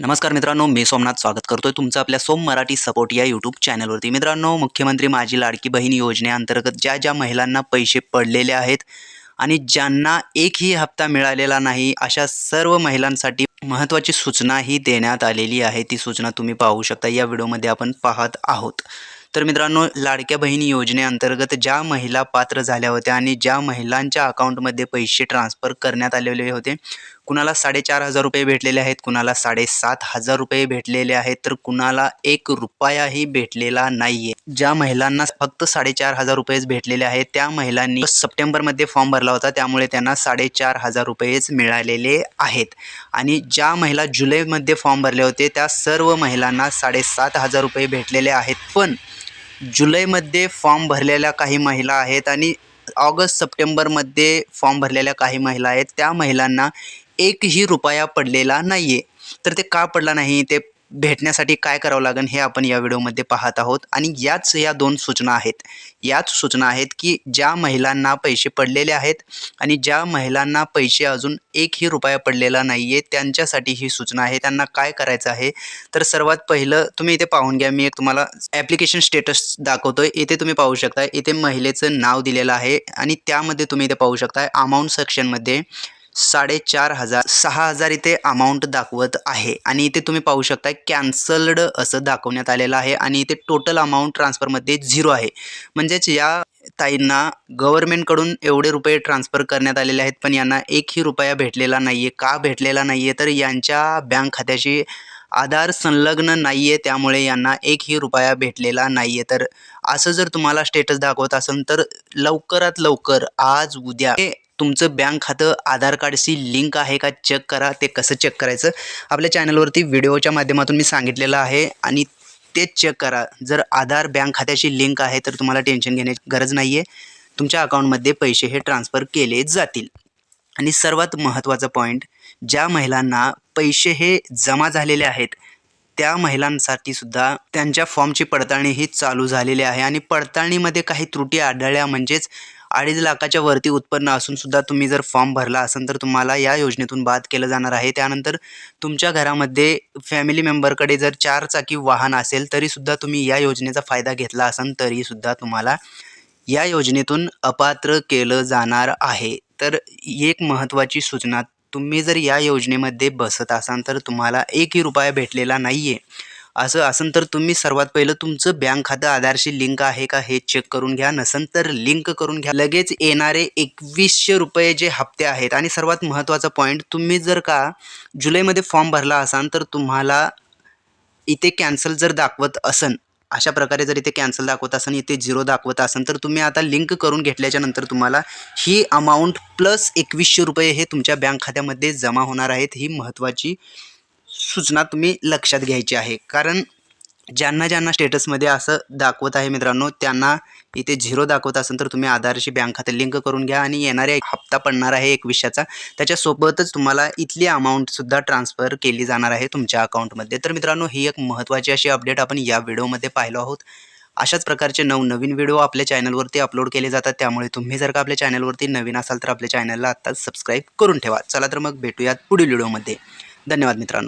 नमस्कार मित्रांनो मी सोमनाथ स्वागत करतोय तुमचं आपल्या सोम मराठी सपोर्ट या यूट्यूब चॅनलवरती मित्रांनो मुख्यमंत्री माझी लाडकी बहीण योजनेअंतर्गत ज्या ज्या महिलांना पैसे पडलेले आहेत आणि ज्यांना एकही हप्ता मिळालेला नाही अशा सर्व महिलांसाठी महत्त्वाची सूचनाही देण्यात आलेली आहे. ती सूचना तुम्ही पाहू शकता. या व्हिडिओमध्ये आपण पाहत आहोत. तर मित्रांनो लाडक्या बहीण योजनेअंतर्गत ज्या महिला पात्र झाल्या होत्या आणि ज्या महिलांच्या अकाउंटमध्ये पैसे ट्रान्सफर करण्यात आलेले होते कुणाला साडेचार हजार रुपये भेटलेले आहेत कुणाला साडेसात हजार रुपये भेटलेले आहेत तर कुणाला एक रुपयाही भेटलेला नाहीये. ज्या महिलांना फक्त साडेचार हजार रुपयेच भेटलेले आहेत त्या महिलांनी सप्टेंबरमध्ये फॉर्म भरला होता त्यामुळे त्यांना साडेचार हजार रुपयेच मिळालेले आहेत. आणि ज्या महिला जुलैमध्ये फॉर्म भरले होते त्या सर्व महिलांना साडेसात हजार रुपये भेटलेले आहेत. पण जुलैमध्ये फॉर्म भरलेल्या काही महिला आहेत आणि ऑगस्ट सप्टेंबरमध्ये फॉर्म भरलेल्या काही महिला आहेत. त्या महिलांना एकही रुपया पडलेला नाही आहे तर ते का पडला नाही? ते भेटण्यासाठी काय करावं लागेल हे आपण या व्हिडिओमध्ये पाहत आहोत. आणि याच या दोन सूचना आहेत. याच सूचना आहेत की ज्या महिलांना पैसे पडलेले आहेत आणि ज्या महिलांना पैसे अजून एकही रुपया पडलेला नाही आहे त्यांच्यासाठी ही सूचना आहे. त्यांना काय करायचं आहे? तर सर्वात पहिलं तुम्ही इथे पाहून घ्या. मी एक तुम्हाला ॲप्लिकेशन स्टेटस दाखवतो आहे इथे तुम्ही पाहू शकता. इथे महिलेचं नाव दिलेलं आहे आणि त्यामध्ये तुम्ही इथे पाहू शकता. अमाऊंट सेक्शनमध्ये साडेचार हजार सहा हजार इथे अमाऊंट दाखवत आहे. आणि इथे तुम्ही पाहू शकता कॅन्सल्ड असं दाखवण्यात आलेलं आहे आणि इथे टोटल अमाऊंट ट्रान्सफरमध्ये झिरो आहे. म्हणजेच या ताईंना गव्हर्नमेंटकडून एवढे रुपये ट्रान्सफर करण्यात आलेले आहेत पण यांना एकही रुपया भेटलेला नाही आहे का भेटलेला नाही आहे तर यांच्या बँक खात्याशी आधार संलग्न नाही आहे त्यामुळे यांना एकही रुपया भेटलेला नाही आहे तर असं जर तुम्हाला स्टेटस दाखवत असेल तर लवकरात लवकर आज उद्या तुमचं बँक खातं आधार कार्डशी लिंक आहे का? चेक करा. ते कसं चेक करायचं? आपल्या चॅनलवरती व्हिडिओच्या माध्यमातून मी सांगितलेलं आहे आणि ते चेक करा. जर आधार बँक खात्याशी लिंक आहे तर तुम्हाला टेन्शन घेण्याची गरज नाही आहे तुमच्या अकाउंटमध्ये पैसे हे ट्रान्सफर केले जातील. आणि सर्वात महत्त्वाचा पॉईंट ज्या महिलांना पैसे हे जमा झालेले आहेत त्या महिलांसाठी सुद्धा त्यांच्या फॉर्मची पडताळणी ही चालू झालेली आहे. आणि पडताळणीमध्ये काही त्रुटी आढळल्या म्हणजेच अडीच लाखाच्या वरती उत्पन्न असून सुद्धा तुम्ही जर फॉर्म भरला असेल तर तुम्हाला या योजनेतून बाद केलं जाणार आहे. त्यानंतर तुमच्या घरामध्ये फॅमिली मेंबरकडे जर चार चाकी वाहन असेल तरीसुद्धा तुम्ही या योजनेचा फायदा घेतला असाल तरीसुद्धा तुम्हाला या योजनेतून अपात्र केलं जाणार आहे. तर एक महत्त्वाची सूचना तुम्ही जर या योजनेमध्ये बसत असाल तर तुम्हाला एकही रुपया भेटलेला नाही आहे असं असेल तर तुम्ही सर्वात पहिलं तुमचं बँक खातं आधारशी लिंक आहे का हे चेक करून घ्या. नसेल तर लिंक करून घ्या. लगेच येणारे एकवीसशे रुपये जे हप्ते आहेत आणि सर्वात महत्त्वाचा पॉईंट तुम्ही जर का जुलैमध्ये फॉर्म भरला असाल तर तुम्हाला इथे कॅन्सल जर दाखवत असन अशा प्रकारे जर इथे कॅन्सल दाखवत असेल इथे झिरो दाखवत असेल तर तुम्ही आता लिंक करून घेतल्याच्या नंतर तुम्हाला ही अमाऊंट प्लस एकवीसशे रुपये हे तुमच्या बँक खात्यामध्ये जमा होणार आहेत. ही महत्त्वाची सूचना तुम्ही लक्षात घ्यायची आहे. कारण ज्यांना ज्यांना स्टेटसमध्ये असं दाखवत आहे मित्रांनो त्यांना इथे झिरो दाखवत असेल तर तुम्ही आधारशी बँक खाते लिंक करून घ्या आणि येणाऱ्या एक हप्ता पडणार आहे एकवीसशेचा त्याच्यासोबतच तुम्हाला इथली अमाऊंटसुद्धा ट्रान्सफर केली जाणार आहे तुमच्या अकाउंटमध्ये तर मित्रांनो ही एक महत्त्वाची अशी अपडेट आपण या व्हिडिओमध्ये पाहिलो आहोत. अशाच प्रकारचे नवनवीन व्हिडिओ आपल्या चॅनलवरती अपलोड केले जातात. त्यामुळे तुम्ही जर का आपल्या चॅनलवरती नवीन असाल तर आपल्या चॅनलला आत्ताच सबस्क्राईब करून ठेवा. चला तर मग भेटूयात पुढील व्हिडिओमध्ये. धन्यवाद मित्रांनो.